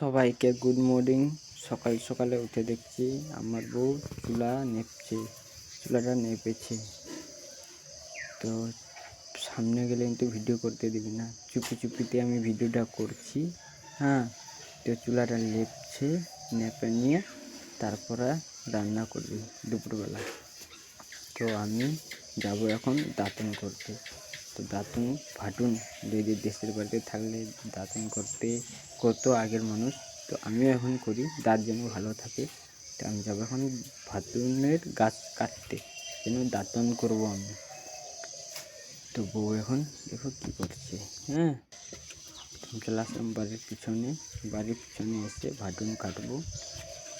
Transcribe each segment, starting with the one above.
সবাইকে good morning সকাল সকালে উঠে দেখছি আমার বউ চুলা নেপছে, চুলাটা নেপেছে। তো সামনে গেলে কিন্তু ভিডিও করতে দিবি না। চুপি চুপিতে আমি ভিডিওটা করছি হ্যাঁ? তো চুলাটা লেপছে, নেপে নিয়ে তারপরে রান্না করবি দুপুরবেলা। তো আমি যাব এখন দাঁতন করতে। তো দাঁতন, ফাটুন যদি দেশের বাড়িতে থাকলে দাঁতন করতে করতো আগের মানুষ। তো আমিও এখন করি, দাঁত যেন ভালো থাকে। তো আমি যাব এখন ভাতুনের গাছ কাটতে, যেন দাঁতন করব আমি। তো বউ এখন দেখো কী করছে হ্যাঁ? চলে আসলাম বাড়ির পিছনে বাড়ির পিছনে এসে ভাটুন কাটবো।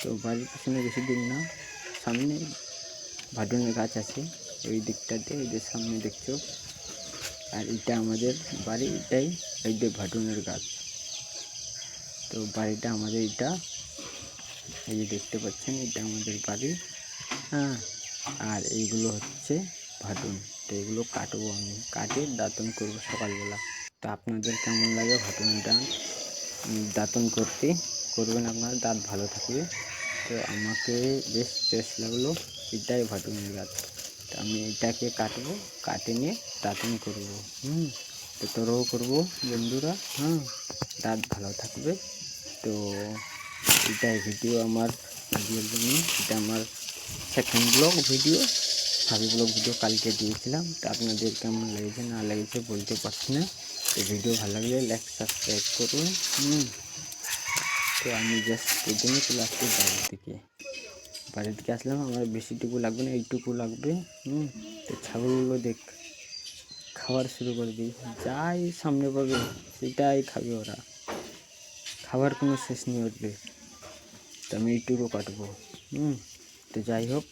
তো বাড়ির পিছনে বেশি দূর না, সামনে ভাটুনের গাছ আছে, ওই দিকটাতে ওই যে সামনে দেখছ। আর এটা আমাদের বাড়ি, এটাই এই যে ভাটুনের গাছ। তো বাড়িটা আমাদের এটা, এই যে দেখতে পাচ্ছেন, এটা আমাদের বাড়ি। হ্যাঁ আর এইগুলো হচ্ছে ভাটুন। তো এগুলো কাটবো আমি। কাটে দাঁতন করব সকালবেলা। তো আপনাদের কেমন লাগে ভাটুনটা? দাঁতন করতে করবেন আপনার, দাঁত ভালো থাকবে। তো আমাকে বেশ টেস্ট লাগল এটাই ভাটুনের গাছ। তো আমি এটাকে কাটবো, কাটে নিয়ে দাঁতন করব, হুম? তো তোরাও করব, বন্ধুরা হ্যাঁ দাঁত ভালো থাকবে। তো এটাই ভিডিও আমার ভিডিওর জন্য। এটা আমার second vlog video hubby vlog video কালকে দিয়েছিলাম। তো আপনাদের কেমন লেগেছে, না লেগেছে বলতে পারছি না। তো ভিডিও ভালো লাগলে লাইক সাবস্ক্রাইব করুন, হুম? তো আমি জাস্ট এই জন্য চলে আসছি বাড়ির দিকে বাড়ির থেকে আসলাম, আমার বেশিটুকু লাগবে না, এইটুকু লাগবে, হুম। তো ছাগলগুলো দেখ খাবার শুরু করে দিই। যাই সামনে পাবে সেটাই খাবে ওরা। খাবার কোনো শেষ নেই উঠবে তো আমি এইটুকু কাটবো, হুম। তো যাই হোক